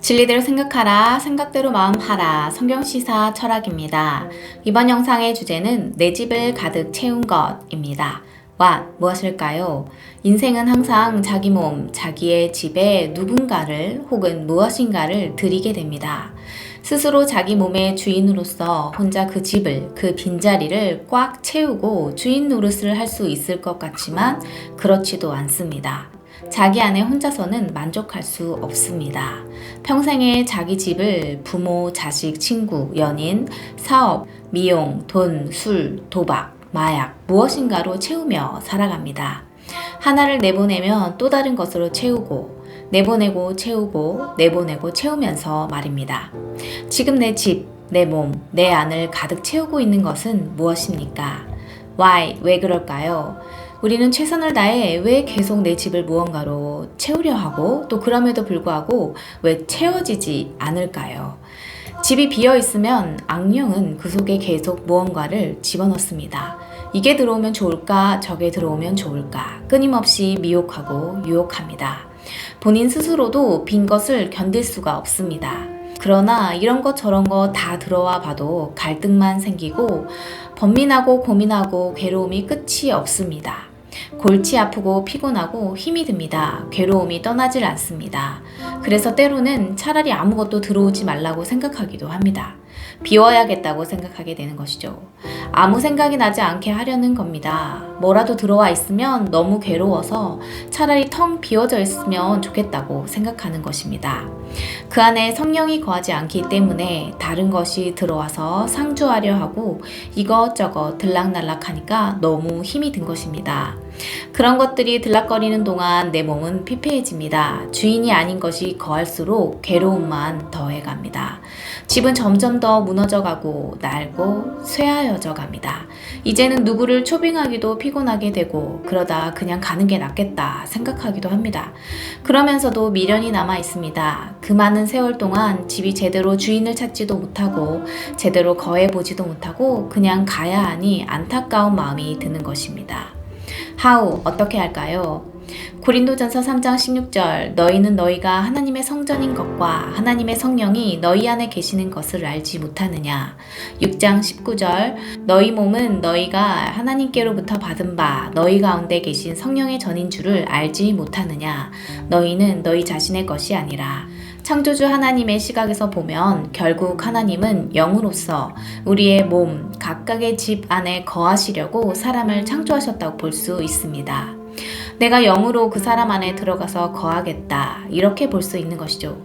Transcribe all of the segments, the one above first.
진리대로 생각하라, 생각대로 마음하라, 성경시사 철학입니다. 이번 영상의 주제는 내 집을 가득 채운 것입니다. 와, 무엇일까요? 인생은 항상 자기 몸, 자기의 집에 누군가를 혹은 무엇인가를 드리게 됩니다. 스스로 자기 몸의 주인으로서 혼자 그 집을, 그 빈자리를 꽉 채우고 주인 노릇을 할 수 있을 것 같지만 그렇지도 않습니다. 자기 안에 혼자서는 만족할 수 없습니다. 평생에 자기 집을 부모, 자식, 친구, 연인, 사업, 미용, 돈, 술, 도박, 마약, 무엇인가로 채우며 살아갑니다. 하나를 내보내면 또 다른 것으로 채우고, 내보내고 채우고, 내보내고 채우면서 말입니다. 지금 내 집, 내 몸, 내 안을 가득 채우고 있는 것은 무엇입니까? Why? 왜 그럴까요? 우리는 최선을 다해 왜 계속 내 집을 무언가로 채우려 하고 또 그럼에도 불구하고 왜 채워지지 않을까요? 집이 비어 있으면 악령은 그 속에 계속 무언가를 집어넣습니다. 이게 들어오면 좋을까, 저게 들어오면 좋을까, 끊임없이 미혹하고 유혹합니다. 본인 스스로도 빈 것을 견딜 수가 없습니다. 그러나 이런 것 저런 거 다 들어와 봐도 갈등만 생기고 번민하고 고민하고 괴로움이 끝이 없습니다. 골치 아프고 피곤하고 힘이 듭니다. 괴로움이 떠나질 않습니다. 그래서 때로는 차라리 아무것도 들어오지 말라고 생각하기도 합니다. 비워야겠다고 생각하게 되는 것이죠. 아무 생각이 나지 않게 하려는 겁니다. 뭐라도 들어와 있으면 너무 괴로워서 차라리 텅 비워져 있으면 좋겠다고 생각하는 것입니다. 그 안에 성령이 거하지 않기 때문에 다른 것이 들어와서 상주하려 하고 이것저것 들락날락 하니까 너무 힘이 든 것입니다. 그런 것들이 들락거리는 동안 내 몸은 피폐해집니다. 주인이 아닌 것이 거할수록 괴로움만 더해갑니다. 집은 점점 더 무너져가고 낡고 쇠하여져 갑니다. 이제는 누구를 초빙하기도 피곤하게 되고 그러다 그냥 가는 게 낫겠다 생각하기도 합니다. 그러면서도 미련이 남아 있습니다. 그 많은 세월 동안 집이 제대로 주인을 찾지도 못하고 제대로 거해보지도 못하고 그냥 가야 하니 안타까운 마음이 드는 것입니다. 하우 어떻게 할까요? 고린도전서 3장 16절 너희는 너희가 하나님의 성전인 것과 하나님의 성령이 너희 안에 계시는 것을 알지 못하느냐 6장 19절 너희 몸은 너희가 하나님께로부터 받은 바 너희 가운데 계신 성령의 전인 줄을 알지 못하느냐 너희는 너희 자신의 것이 아니라 창조주 하나님의 시각에서 보면 결국 하나님은 영으로서 우리의 몸, 각각의 집 안에 거하시려고 사람을 창조하셨다고 볼 수 있습니다. 내가 영으로 그 사람 안에 들어가서 거하겠다. 이렇게 볼 수 있는 것이죠.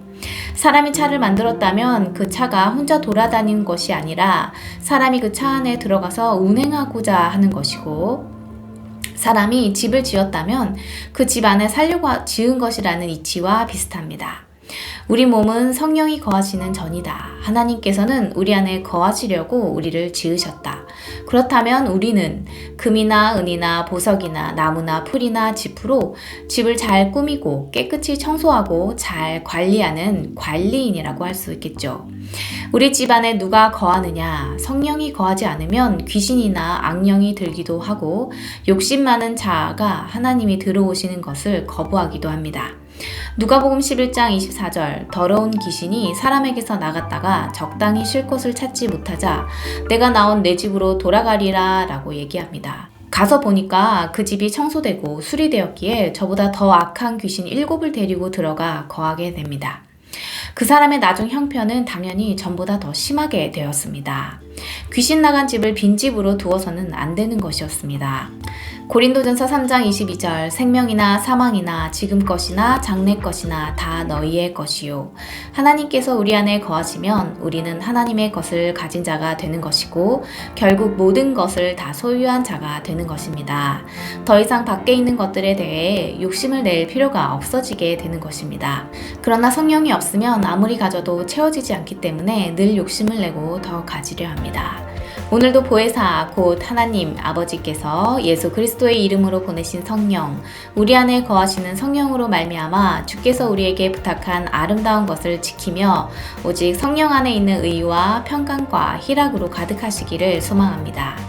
사람이 차를 만들었다면 그 차가 혼자 돌아다니는 것이 아니라 사람이 그 차 안에 들어가서 운행하고자 하는 것이고 사람이 집을 지었다면 그 집 안에 살려고 지은 것이라는 이치와 비슷합니다. 우리 몸은 성령이 거하시는 전이다. 하나님께서는 우리 안에 거하시려고 우리를 지으셨다. 그렇다면 우리는 금이나 은이나 보석이나 나무나 풀이나 지프로 집을 잘 꾸미고 깨끗이 청소하고 잘 관리하는 관리인이라고 할 수 있겠죠. 우리 집 안에 누가 거하느냐? 성령이 거하지 않으면 귀신이나 악령이 들기도 하고 욕심 많은 자아가 하나님이 들어오시는 것을 거부하기도 합니다. 누가복음 11장 24절 더러운 귀신이 사람에게서 나갔다가 적당히 쉴 곳을 찾지 못하자 내가 나온 내 집으로 돌아가리라 라고 얘기합니다. 가서 보니까 그 집이 청소되고 수리되었기에 저보다 더 악한 귀신 일곱을 데리고 들어가 거하게 됩니다. 그 사람의 나중 형편은 당연히 전보다 더 심하게 되었습니다. 귀신 나간 집을 빈집으로 두어서는 안 되는 것이었습니다. 고린도전서 3장 22절 생명이나 사망이나 지금 것이나 장래 것이나 다 너희의 것이요 하나님께서 우리 안에 거하시면 우리는 하나님의 것을 가진 자가 되는 것이고 결국 모든 것을 다 소유한 자가 되는 것입니다. 더 이상 밖에 있는 것들에 대해 욕심을 낼 필요가 없어지게 되는 것입니다. 그러나 성령이 없으면 아무리 가져도 채워지지 않기 때문에 늘 욕심을 내고 더 가지려 합니다. 오늘도 보혜사 곧 하나님 아버지께서 예수 그리스도의 이름으로 보내신 성령 우리 안에 거하시는 성령으로 말미암아 주께서 우리에게 부탁한 아름다운 것을 지키며 오직 성령 안에 있는 의와 평강과 희락으로 가득하시기를 소망합니다.